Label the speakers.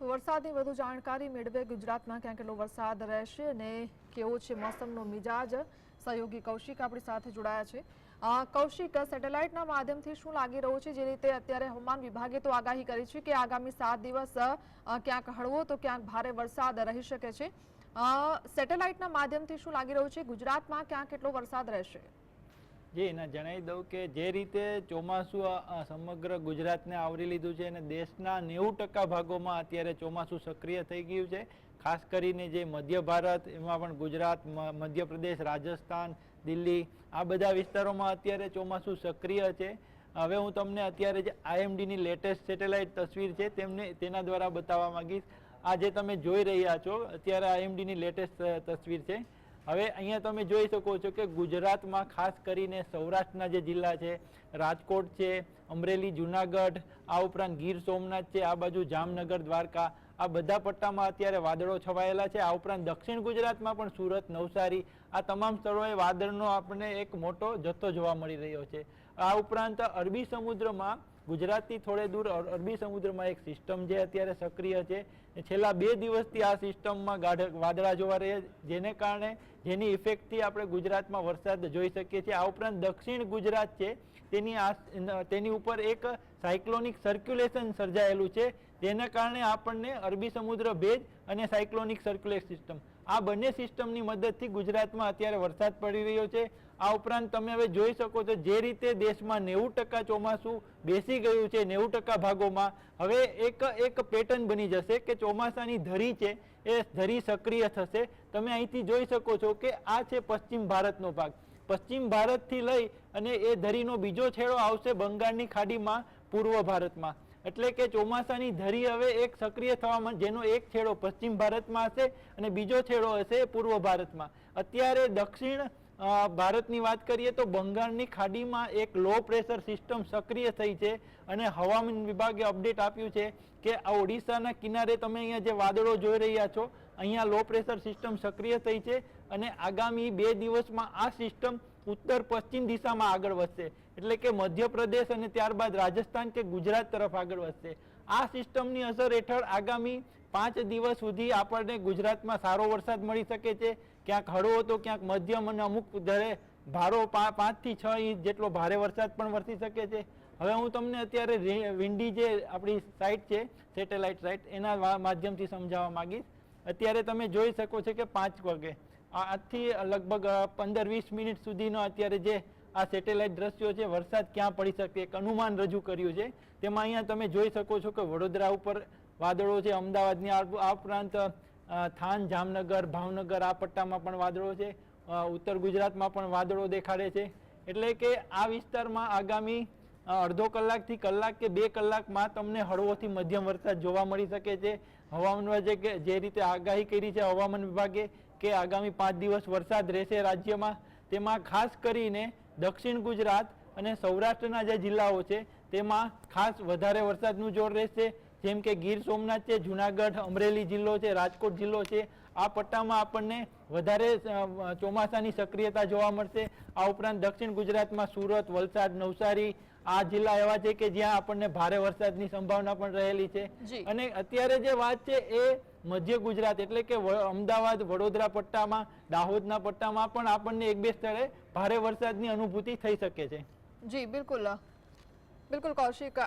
Speaker 1: તો વરસાદની વધુ જાણકારી મેળવે ગુજરાતમાં ક્યાં કેટલો વરસાદ રહેશે અને કેવો છે મોસમનો મિજાજ? સહયોગી કૌશિક આપણી સાથે જોડાયા છે. કૌશિક, સેટેલાઇટના માધ્યમથી શું લાગી રહ્યું છે? જે રીતે અત્યારે હવામાન વિભાગે તો આગાહી કરી છે કે આગામી સાત દિવસ ક્યાંક હળવો તો ક્યાંક ભારે વરસાદ રહી શકે છે. સેટેલાઇટના માધ્યમથી શું લાગી રહ્યું છે? ગુજરાતમાં ક્યાં કેટલો વરસાદ રહેશે?
Speaker 2: જી એના જણાવી દઉં કે જે રીતે ચોમાસું સમગ્ર ગુજરાતને આવરી લીધું છે અને દેશના નેવું ટકા ભાગોમાં અત્યારે ચોમાસું સક્રિય થઈ ગયું છે. ખાસ કરીને જે મધ્ય ભારત, એમાં પણ ગુજરાત મધ્યપ્રદેશ, રાજસ્થાન, દિલ્હી આ બધા વિસ્તારોમાં અત્યારે ચોમાસું સક્રિય છે. હવે હું તમને અત્યારે જે આઈએમડીની લેટેસ્ટ સેટેલાઇટ તસવીર છે તેમને, તેના દ્વારા બતાવવા માંગીશ. આ જે તમે જોઈ રહ્યા છો, અત્યારે આઈએમડીની લેટેસ્ટ તસવીર છે. હવે અહીંયા તમે જોઈ શકો છો કે ગુજરાતમાં ખાસ કરીને સૌરાષ્ટ્રના જે જિલ્લા છે, રાજકોટ છે, અમરેલી, જુનાગઢ, આ ઉપરાંત ગીર સોમનાથ છે, આ બાજુ જામનગર, દ્વારકા, આ બધા પટ્ટામાં અત્યારે વાદળો છવાયેલા છે. આ ઉપરાંત દક્ષિણ ગુજરાતમાં પણ સુરત, નવસારી, આ તમામ સ્થળોએ વાદળનો આપણને એક મોટો જથ્થો જોવા મળી રહ્યો છે. આ ઉપરાંત અરબી સમુદ્રમાં ગુજરાતથી થોડે દૂર અરબી સમુદ્રમાં એક સિસ્ટમ જે અત્યારે સક્રિય છે છેલ્લા બે દિવસથી આ સિસ્ટમમાં ગાઢ, વાદળા જોવા રહ્યા જેને કારણે જેની ઇફેક્ટથી આપણે ગુજરાતમાં વરસાદ જોઈ શકીએ છીએ. આ ઉપરાંત દક્ષિણ ગુજરાત છે, તેની આ, તેની ઉપર એક સાયક્લોનિક સર્ક્યુલેશન સર્જાયેલું છે તેના કારણે આપણને અરબી સમુદ્ર ભેજ અને સાયક્લોનિક સર્ક્યુલેશન સિસ્ટમ આ બંને સિસ્ટમની મદદથી ગુજરાતમાં અત્યારે વરસાદ પડી રહ્યો છે. આ ઉપરાંત તમે હવે જોઈ શકો છો જે રીતે દેશમાં નેવું ટકા ચોમાસું બેસી ગયું છે, નેવું ટકા ભાગોમાં. હવે એક એક પેટર્ન બની જશે કે ચોમાસાની ધરી છે એ ધરી સક્રિય થશે. તમે અહીંથી જોઈ શકો છો કે આ છે પશ્ચિમ ભારતનો ભાગ. પશ્ચિમ ભારતથી લઈ અને એ ધરીનો બીજો છેડો આવશે બંગાળની ખાડીમાં પૂર્વ ભારતમાં. એટલે કે ચોમાસાની ધરી હવે એક સક્રિય થવામાં જેનો એક છેડો પશ્ચિમ ભારતમાં હશે અને બીજો છેડો હશે પૂર્વ ભારતમાં. અત્યારે દક્ષિણ ભારતની વાત કરીએ તો બંગાળની ખાડીમાં એક લો પ્રેશર સિસ્ટમ સક્રિય થઈ છે અને હવામાન વિભાગે અપડેટ આપ્યું છે કે આ ઓડિશાના કિનારે તમે અહીંયા જે વાદળો જોઈ રહ્યા છો, અહીંયા લો પ્રેશર સિસ્ટમ સક્રિય થઈ છે અને આગામી બે દિવસમાં આ સિસ્ટમ ઉત્તર પશ્ચિમ દિશામાં આગળ વધશે. એટલે કે મધ્યપ્રદેશ અને ત્યારબાદ રાજસ્થાન કે ગુજરાત તરફ આગળ વધશે. આ સિસ્ટમની અસર હેઠળ આગામી પાંચ દિવસ સુધી આપણને ગુજરાતમાં સારો વરસાદ મળી શકે છે. ક્યાંક હળવો તો ક્યાંક મધ્યમ અને અમુક દરે ભારો પાંચથી છ ઇંચ જેટલો ભારે વરસાદ પણ વરસી શકે છે. હવે હું તમને અત્યારે વિંડી જે આપણી સાઇટ છે, સેટેલાઇટ સાઇટ, એના માધ્યમથી સમજાવવા માંગીશ. અત્યારે તમે જોઈ શકો છો કે પાંચ વાગે આજથી લગભગ પંદર વીસ મિનિટ સુધીનો અત્યારે જે આ સેટેલાઇટ દ્રશ્યો છે, વરસાદ ક્યાં પડી શકે, એક અનુમાન રજૂ કર્યું છે. તેમાં અહીંયા તમે જોઈ શકો છો કે વડોદરા ઉપર વાદળો છે, અમદાવાદની આ ઉપરાંત થાન, જામનગર, ભાવનગર, આ પટ્ટામાં પણ વાદળો છે ઉત્તર ગુજરાતમાં પણ વાદળો દેખાડે છે. એટલે કે આ વિસ્તારમાં આગામી અડધો કલાકથી કલાક કે બે કલાકમાં તમને હળવોથી મધ્યમ વરસાદ જોવા મળી શકે છે. હવામાન જે રીતે આગાહી કરી છે હવામાન વિભાગે કે આગામી પાંચ દિવસ વરસાદ રહેશે રાજ્યમાં, તેમાં ખાસ કરીને દક્ષિણ ગુજરાત અને સૌરાષ્ટ્રના જે જિલ્લાઓ છે, તેમાં ખાસ વધારે વરસાદનું જોર રહેશે. જેમ કે ગીર સોમનાથ છે, જુનાગઢ, અમરેલી જિલ્લો છે, રાજકોટ જિલ્લો છે, આ પટ્ટામાં આપણને વધારે ચોમાસાની સક્રિયતા જોવા મળશે. આ ઉપરાંત દક્ષિણ ગુજરાતમાં સુરત, વલસાડ, નવસારી આ જિલ્લા એવા છે કે જ્યાં આપણને ભારે વરસાદની સંભાવના પણ રહેલી છે. અને અત્યારે જે વાત છે એ મધ્ય ગુજરાત એટલે કે અમદાવાદ વડોદરા પટ્ટામાં દાહોદના પટ્ટામાં પણ આપણને એક બે સ્થળે ભારે વરસાદની અનુભૂતિ થઈ શકે છે.
Speaker 1: જી બિલકુલ. બિલકુલ કૌશિક